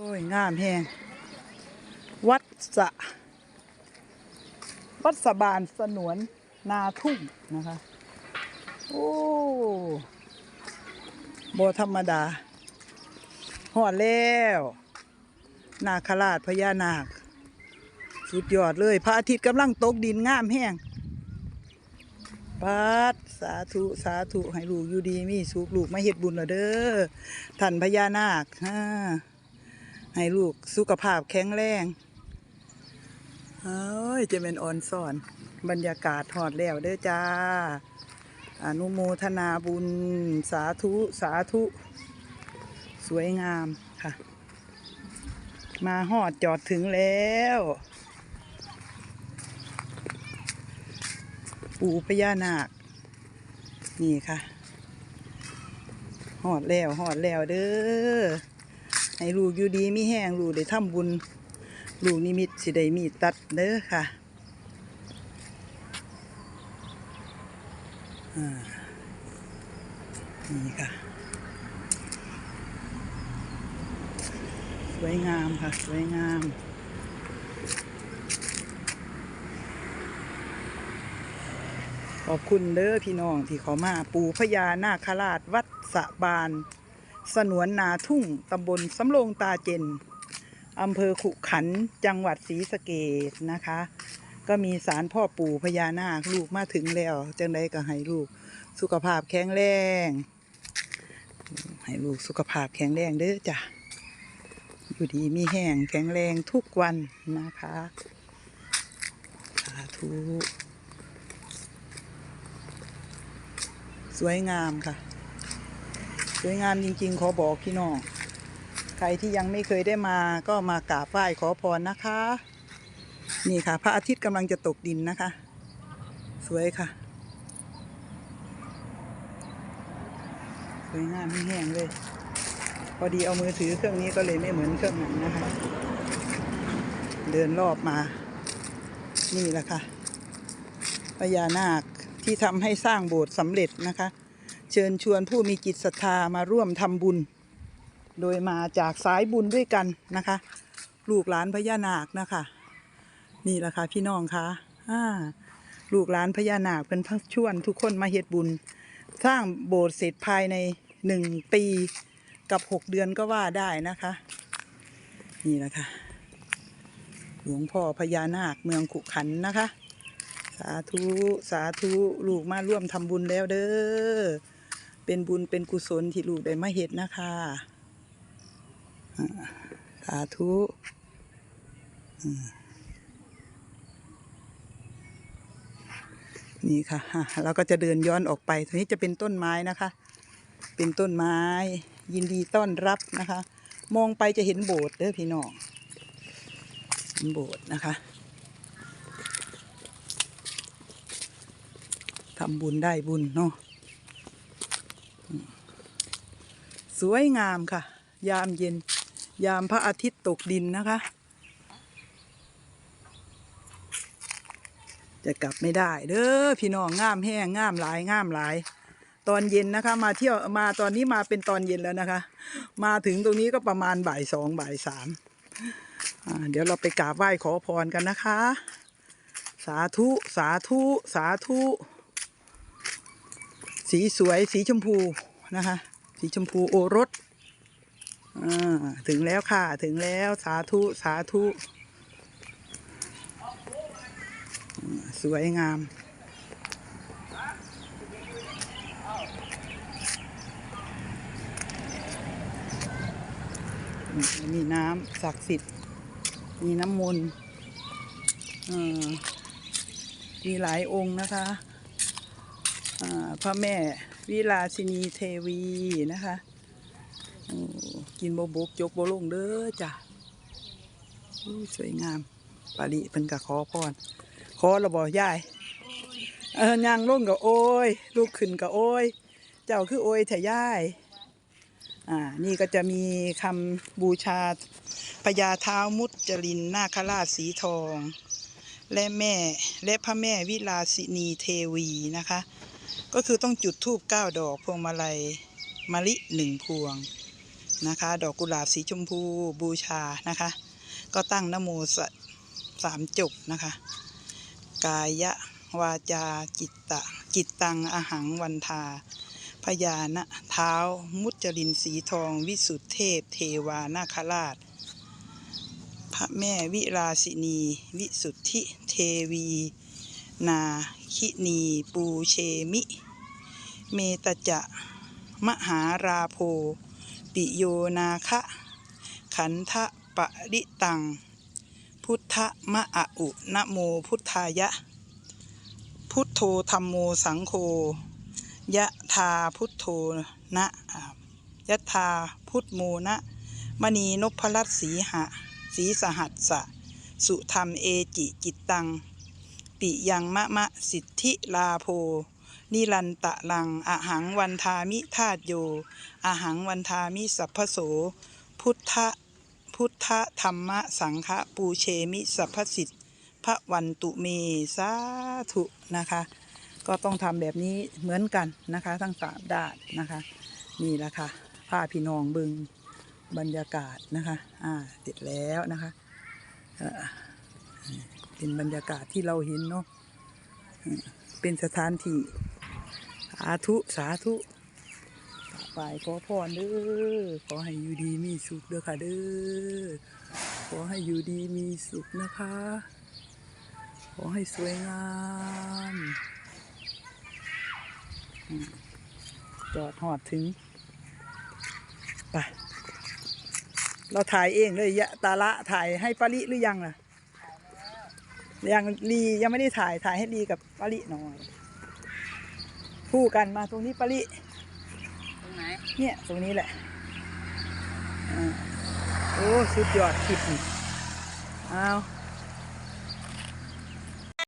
โอ้ย งามแฮงวัดสะ วัดสะบานสนวนนาทุ่งนะคะ โอ้โบธรรมดาหอดแล้ว นาคราชพญานาค สุดยอดเลย พระอาทิตย์กำลังตกดินงามแห้งปัดสาธุ สาธุ ให้ลูกอยู่ดี มีสุขลูกมาเฮ็ดบุญแล้วเด้อท่านพญานาคฮ่า ให้ลูกสุขภาพแข็งแรงเอ้ยจะเป็นอ่อนสอน บรรยากาศหอดแล้วเด้อจ้า อนุโมทนาบุญสาธุสาธุ สวยงามค่ะ มาหอดจอดถึงแล้วปู่พญานาค นี่ค่ะหอดแล้วหอดแล้วเด้อ ให้ลูกอยู่ดีมีแห้งลูกได้ทำบุญ ลูกนิมิตสิได้มีตัดเด้อค่ะอ่านี่ค่ะ สวยงามค่ะ สวยงามขอบคุณเด้อพี่น้องที่เขามาปูพญานาคราชวัดสะบาน สนวนนาทุ่งตำบลสำโรงตาเจนอำเภอขุขันจังหวัดศรีสะเกดนะคะ ก็มีสารพ่อปู่พญานาคลูกมาถึงแล้ว จังไดก็ให้ลูกสุขภาพแข็งแรง ให้ลูกสุขภาพแข็งแรงเด้อจ้ะอยู่ดีมีแห้งแข็งแรงทุกวันนะคะสาธุสวยงามค่ะ วยงามจริง ๆ ขอบอกพี่น้อง ใครที่ยังไม่เคยได้มาก็มากราบไหว้ขอพรนะคะ นี่ค่ะ พระอาทิตย์กำลังจะตกดินนะคะ สวยค่ะ สวยงามไม่แห้งเลย พอดีเอามือถือเครื่องนี้ก็เลยไม่เหมือนเครื่องนั้นนะคะ เดินรอบมา นี่แหละค่ะพญานาคที่ทำให้สร้างโบสถ์สำเร็จนะคะ เชิญชวนผู้มีจิตศรัทธามาร่วมทำบุญ โดยมาจากสายบุญด้วยกันนะคะ ลูกหลานพญานาคนะคะ นี่แหละค่ะพี่น้องคะอ่าลูกหลานพญานาคเป็นพักชวนทุกคนมาเฮ็ดบุญ สร้างโบสถ์เสร็จภายในหนึ่งปีกับหกเดือนก็ว่าได้นะคะ นี่แหละค่ะหลวงพ่อพญานาคเมืองขุขันนะคะ สาธุ สาธุ ลูกมาร่วมทำบุญแล้วเด้อ เป็นบุญเป็นกุศลที่ลูกได้มาเฮ็ดนะคะสาธุนี่ค่ะอะเราก็จะเดินย้อนออกไปทีนี้จะเป็นต้นไม้นะคะ เป็นต้นไม้ ยินดีต้อนรับนะคะ มองไปจะเห็นโบสถ์เด้อพี่น้องเห็นโบสถ์นะคะทำบุญได้บุญเนาะอืม สวยงามค่ะ ยามเย็น ยามพระอาทิตย์ตกดินนะคะ จะกลับไม่ได้เด้อพี่น้องงามแห้งงามหลายงามหลาย ตอนเย็นนะคะ มาเที่ยวมาตอนนี้มาเป็นตอนเย็นแล้วนะคะ มาถึงตรงนี้ก็ประมาณบ่ายสองบ่ายสามเดี๋ยวเราไปกราบไหว้ขอพรกันนะคะ สาธุ สาธุ สาธุ สีสวยสีชมพูนะคะ สีชมพูโอรสอ่าถึงแล้วค่ะ ถึงแล้วสาธุ สาธุ สวยงาม มีน้ำศักดิ์สิทธิ์ มีน้ำมนต์อ่อมีหลายองค์นะคะอ่าพระแม่ วิลาสินีเทวีนะคะกินโบบกจกโบลงเด้อจ้ะสวยงามปาริเป็นกะขอพรขอระบอยายเออย่างล่งกับโอ้ย ลูกขึ้นกับโอ้ย เจ้าคือโอ้ยแถ่ย่ายอ่านี่ก็จะมีคำบูชาพญาเท้ามุจลินนาคราชสีทอง และแม่และพระแม่วิลาสินีเทวีนะคะ ก็คือต้องจุดธูปเก้าดอกพวงมาลัยมะลิหนึ่งพวงนะคะ ดอกกุหลาบสีชมพูบูชานะคะ ก็ตั้งนโมสสามจบนะคะ กายะวาจาจิตตะ จิตตังอหังวันทาพญานะเท้ามุจลินสีทอง วิสุทธเทพ เทวานาคราช พระแม่วิราสินี วิสุทธิเทวี นาคินีปูเชมิ เมตจะมหาราโพปิโยนาคะ ขันธปริตัง พุทธมะอะอุนะโมพุทธายะ พุทโธธรรมโมสังโฆยะธาพุทโธนะยะธาพุทโมนะมณีนพรัตสีหะ สีสหัสสะ สุธรรมเอจิจิตตัง ปิยังมะมะสิทธิลาโพ นิรันตะลังอหังวันทามิธาตโยอหังวันทามิสัพพโส พุทธพุทธธรรมสังฆปูเชมิสัพพสิทธิพระวันตุเมสาธุนะคะ ก็ต้องทำแบบนี้เหมือนกันนะคะ ทั้งสามด้านนะคะนี่แหละค่ะพาพี่น้องบึงบรรยากาศนะคะ อ่าเสร็จแล้วนะคะ เป็นบรรยากาศที่เราเห็นเนาะเป็นสถานที่สาธุสาธุไปขอพรเด้อขอให้อยู่ดีมีสุขเด้อค่ะเด้อขอให้อยู่ดีมีสุขนะคะ ขอให้สวยงามอืมจอดหอดถึงไปเราถ่ายเองเลยยะตาละถ่ายให้ปาริหรือยังล่ะ ยังลียังไม่ได้ถ่ายถ่ายให้ลีกับปาริหน่อยคู่กันมาตรงนี้ปาริตรงไหนเนี่ยตรงนี้แหละอ่าโอ้สุดยอดคลิปนี่เอา